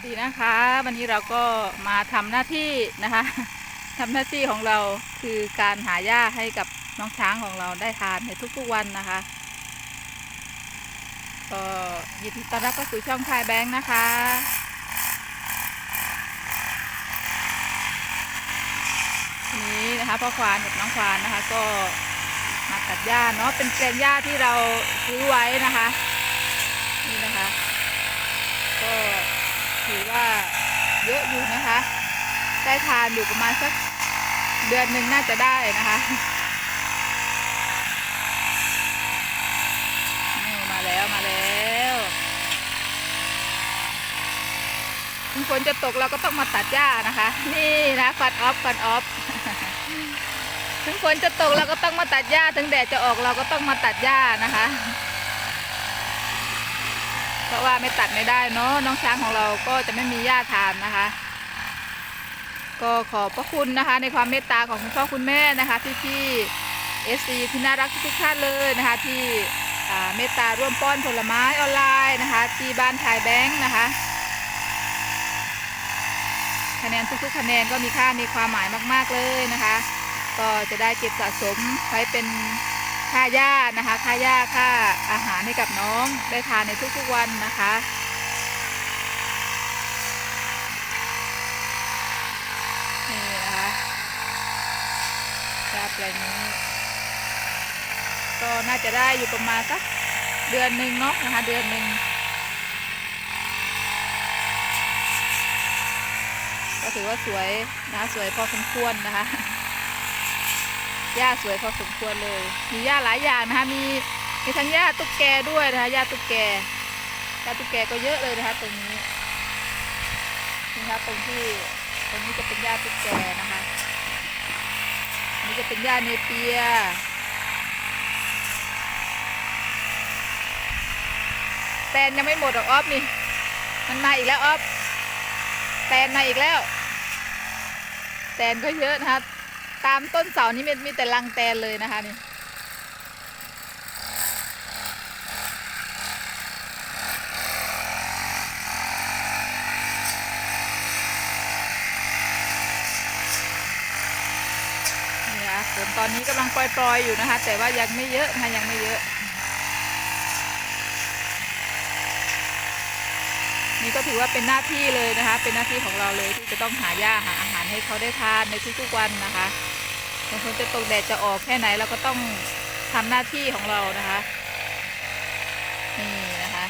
สดีนะคะ วันนี้เราก็มาทำหน้าที่นะคะทำหน้าที่ของเราคือการหาหญ้าให้กับน้องช้างของเราได้ทานในทุกๆวันนะคะก็ยินดีต้อนรับเข้าสู่ช่องพายแบงค์นะคะวันนี้นะคะพ่อควานกับน้องควานนะคะก็มาตัดหญ้าเนาะเป็นแปลงหญ้าที่เราซื้อไว้นะคะ นี่นะคะ ถือว่าเยอะอยู่นะคะ ได้ทานอยู่ประมาณสักเดือนหนึ่งน่าจะได้นะคะนี่มาแล้วมาแล้วถึงฝนจะตกเราก็ต้องมาตัดหญ้านะคะ นี่นะฟันออฟฟันออฟถึงฝนจะตกเราก็ต้องมาตัดหญ้า ถึงแดดจะออกเราก็ต้องมาตัดหญ้านะคะ เพราะว่าไม่ตัดไม่ได้เนาะน้องช้างของเราก็จะไม่มีหญ้าทานนะคะ ก็ขอบพระคุณนะคะ ในความเมตตาของคุณพ่อคุณแม่นะคะพี่พี่เอซีที่น่ารักทุกท่านเลยนะคะ ที่เมตตาร่วมป้อนผลไม้ออนไลน์นะคะ ที่บ้านถ่ายแบงค์นะคะคะแนนทุกๆคะแนนก็มีค่ามีความหมายมาก ๆเลยนะคะ ก็จะได้เก็บสะสมไว้เป็น ค่าหญ้านะคะค่าหญ้าค่าอาหารให้กับน้องได้ทานในทุกๆวันนะคะ นี่นะคะหญ้าแปลงนี้ ก็น่าจะได้อยู่ประมาณสักเดือนหนึ่งเนาะนะคะเดือนหนึ่งก็ถือว่าสวยนะคะสวยพอสมควรนะคะ หญ้าสวยพอสมควรเลย มีหญ้าหลายอย่างนะคะ มีมีทั้งหญ้าตุ๊กแกด้วยนะคะหญ้าตุ๊กแกหญ้าตุ๊กแกก็เยอะเลยนะคะตรงนี้นี่นะคะตรงที่ตรงนี้จะเป็นหญ้าตุ๊กแกนะคะอันนี้จะเป็นหญ้าเนเปียแตนยังไม่หมดหรอกออฟนี่มันมาอีกแล้วออฟแตนมาอีกแล้วแตนก็เยอะนะคะ ตามต้นเสานี่มีมีแต่รังแตนเลยนะคะนี่นี่ค่ะฝนตอนนี้กำลังปล่อยๆอยู่นะคะ แต่ว่ายังไม่เยอะนะคะยังไม่เยอะ นี่ก็ถือว่าเป็นหน้าที่เลยนะคะ เป็นหน้าที่ของเราเลยที่จะต้องหาหญ้าหาอาหารให้เขาได้ทานในทุกๆวันนะคะ บางคนจะตกแดดจะออกแค่ไหนเราก็ต้องทำหน้าที่ของเรานะคะ นี่นะคะ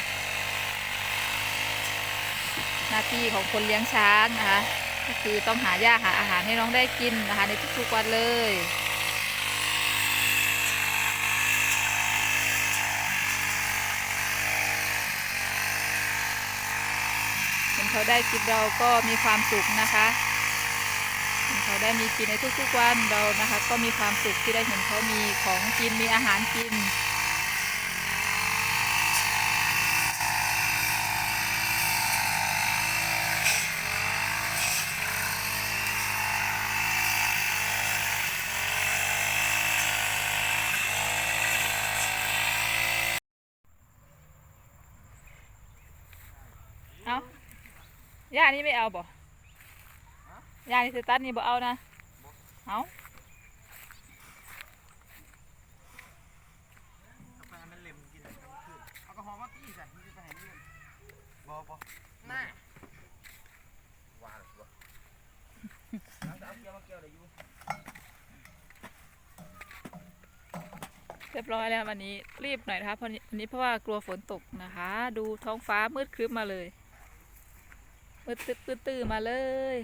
หน้าที่ของคนเลี้ยงช้างนะคะ ก็คือต้องหาหญ้าหาอาหารให้น้องได้กินนะคะ ในทุกๆวันเลยเห็นเขาได้กินเราก็มีความสุขนะคะ เห็นเขาได้มีกินในทุกๆวันเรานะคะ ก็มีความสุขที่ได้เห็นเขามีของกินมีอาหารกินเอาย่านี่ไม่เอาบ่ ยานี่สตันนี่บ่เอานะเอากาแฟมันเล็มกินทั้งคืนเอากระหอมมาตีสันมันจะไปไหนนี่บอบอหน้าว่าหรือเอาเอาเกี่ยวมาเกี่ยวเดี๋ยอยู่เรียบร้อยแล้ววันนี้รีบหน่อยนะคะเพราะวันนี้เพราะว่ากลัวฝนตกนะคะ ดูท้องฟ้ามืดครึ้มมาเลยมืดตึ๊ดตื้อตื้อมาเลย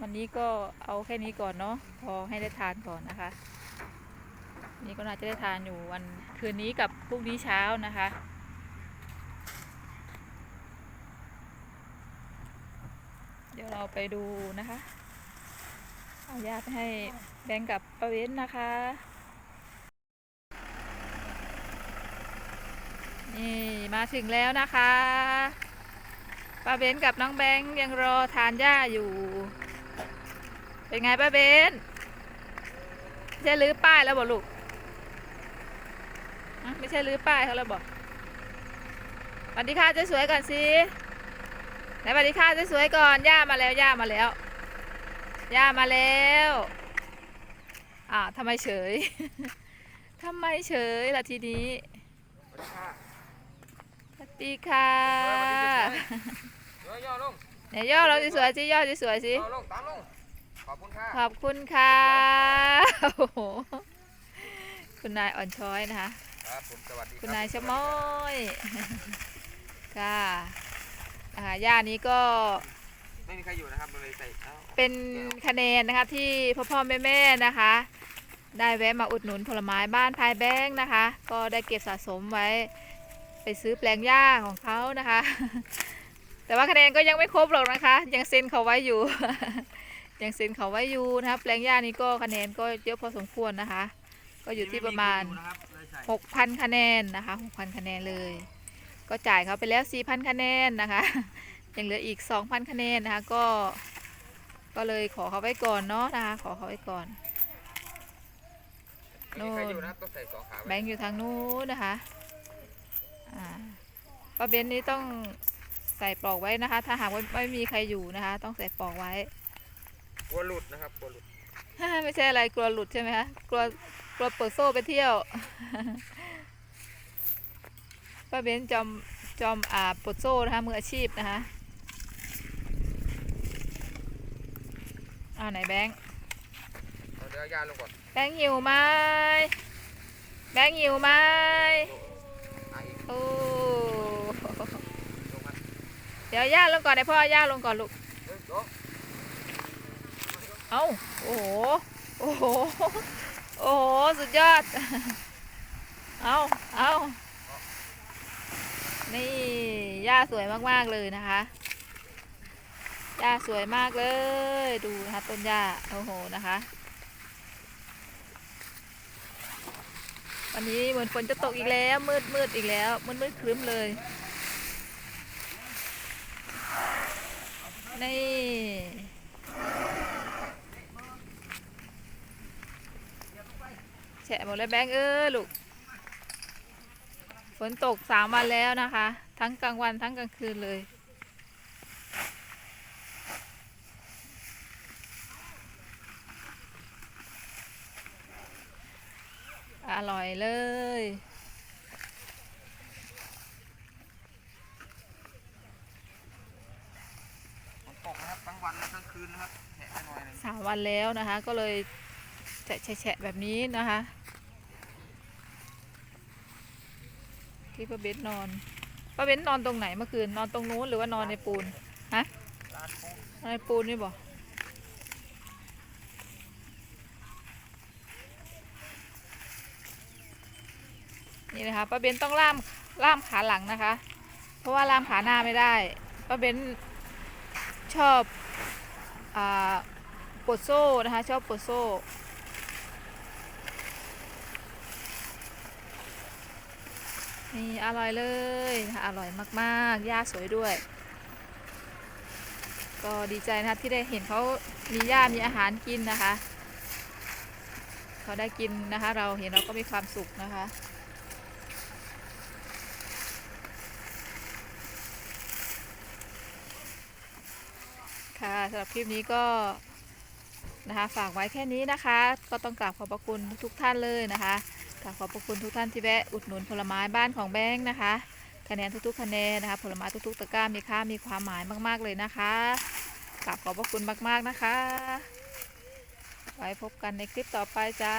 วันนี้ก็เอาแค่นี้ก่อนเนาะพอให้ได้ทานก่อนนะคะ นี่ก็น่าจะได้ทานอยู่วันคืนนี้กับพรุ่งนี้เช้านะคะเดี๋ยวเราไปดูนะคะ เอาญาติให้แบงกับประเวนนะคะ นี่มาถึงแล้วนะคะป้าเบนกับน้องแบงค์ยังรอทานหญ้าอยู่ เป็นไงป้าเบนไม่ใช่รื้อป้ายแล้วบอกลูกฮะไม่ใช่รื้อป้ายเขาแล้วบอกสวัสดีค่ะสวยๆก่อนสิไหนสวัสดีค่ะสวยๆก่อน ย่ามาแล้ว ย่ามาแล้ว ย่ามาแล้วอ่าวทำไมเฉยทำไมเฉยล่ะทีนี้สวัสดีค่ะสวัสดีค่ะย่อๆลงไหนย่อเราสวยๆสิย่อสวยๆสิย่อลงตามลง ขอบคุณค่ะ ขอบคุณค่ะโอ้โหคุณนายอ่อนช้อยนะคะ ครับผมสวัสดีคุณนายชะม้อยค่ะอ่าย่านี้ก็ไม่มีใครอยู่นะครับเลยใส่เอ้าเป็นคะแนนนะคะที่พ่อพ่อแม่แม่ๆนะคะ ได้แวะมาอุดหนุนผลไม้บ้านพายแบงค์นะคะ ก็ได้เก็บสะสมไว้ ไปซื้อแปลงหญ้าของเขานะคะ แต่ว่าคะแนนก็ยังไม่ครบหรอกนะคะ ยังเซ็นเขาไว้อยู่ ยังเซ็นเขาไว้อยู่นะคะแปลงหญ้านี้ก็คะแนนก็เยอะพอสมควรนะคะ ก็อยู่ที่ประมาณไคนอยู่นะครับเลยใส่6,000 คะแนนนะคะ 6,000 คะแนนเลย ก็จ่ายเขาไปแล้ว 4,000 คะแนนนะคะ ยังเหลืออีก 2,000 คะแนนนะคะ ก็ ก็เลยขอเขาไว้ก่อนเนาะนะคะ ขอเขาไว้ก่อนไม่มีใครอยู่นะครับต้องใส่สองขาแบไว้งค์อยู่ทางนู้นนะคะอ่าป้าเบนนี้ต้องใส่ปลอกไว้นะคะ ถ้าหากว่าไม่มีใครอยู่นะคะ ต้องใส่ปลอกไว้ก ลัวหลุดนะครับกลัวหลุดไม่ใช่อะไรกลัวหลุดใช่ไหมคะกลัวกลัวเปิดโซ่ไปเที่ยวป้าเบนจอมจอมอ่าปลดโซ่นะคะมืออาชีพนะคะเอาไหนแบงค์เอาเดี๋ยวยาลงก่อนแบงค์หิวไหมแบงค์หิวไหมอะอีกโอ้ลงมาเดี๋ยวย่าลงก่อนเดี๋ยวพ่อย่าลงก่อนลูกเฮ้ยลง เอาโอ้โห โอ้โห โอ้โห สุดยอด เอาเอานี่ย่าสวยมากๆเลยนะคะย่าสวยมากเลย ดูนะคะต้นย่าโอ้โห นะคะ วันนี้เหมือนฝนจะตกอีกแล้ว มืดมืดอีกแล้ว มืดมืดครึ้มเลย นี่ แฉะหมดเลยแบงค์เออลูก ฝนตกสามวันแล้วนะคะ ทั้งกลางวันทั้งกลางคืนเลยอร่อยเลยฝนตกนะครับทั้งวันและทั้งคืนนะครับแฉะไปหน่อยหนึงสามวันแล้วนะคะ ก็เลยแฉะแฉะๆแบบนี้นะคะ ที่ป้าเบนนอนป้าเบนนอนตรงไหนเมื่อคืนนอนตรงนู้นหรือว่านอนในปูนฮะนอนในปูนนี่บอกนี่นะคะป้าเบนต้องล่ามล่ามขาหลังนะคะ เพราะว่าล่ามขาหน้าไม่ได้ป้าเบนชอบอปลดโซ่นะคะ ชอบปลดโซ่ นี่อร่อยเลยนะคะอร่อยมากๆย่าสวยด้วย ก็ดีใจนะที่ได้เห็นเขามีหญ้ามีอาหารกินนะคะเขาได้กินนะคะ เราเห็นเราก็มีความสุขนะคะค่ะสำหรับคลิปนี้ก็นะคะฝากไว้แค่นี้นะคะ ก็ต้องกราบขอบพระคุณทุกท่านเลยนะคะ ค่ะขอบพระคุณทุกท่านที่แวะอุดหนุนผลไม้บ้านของแบงค์นะคะ คะแนนทุกๆคะแนนนะคะ ผลไม้ทุกๆตะกร้ามีค่ามีความหมายมาก ๆเลยนะคะกลับขอบพระคุณมากๆนะคะ ไว้พบกันในคลิปต่อไปจ้า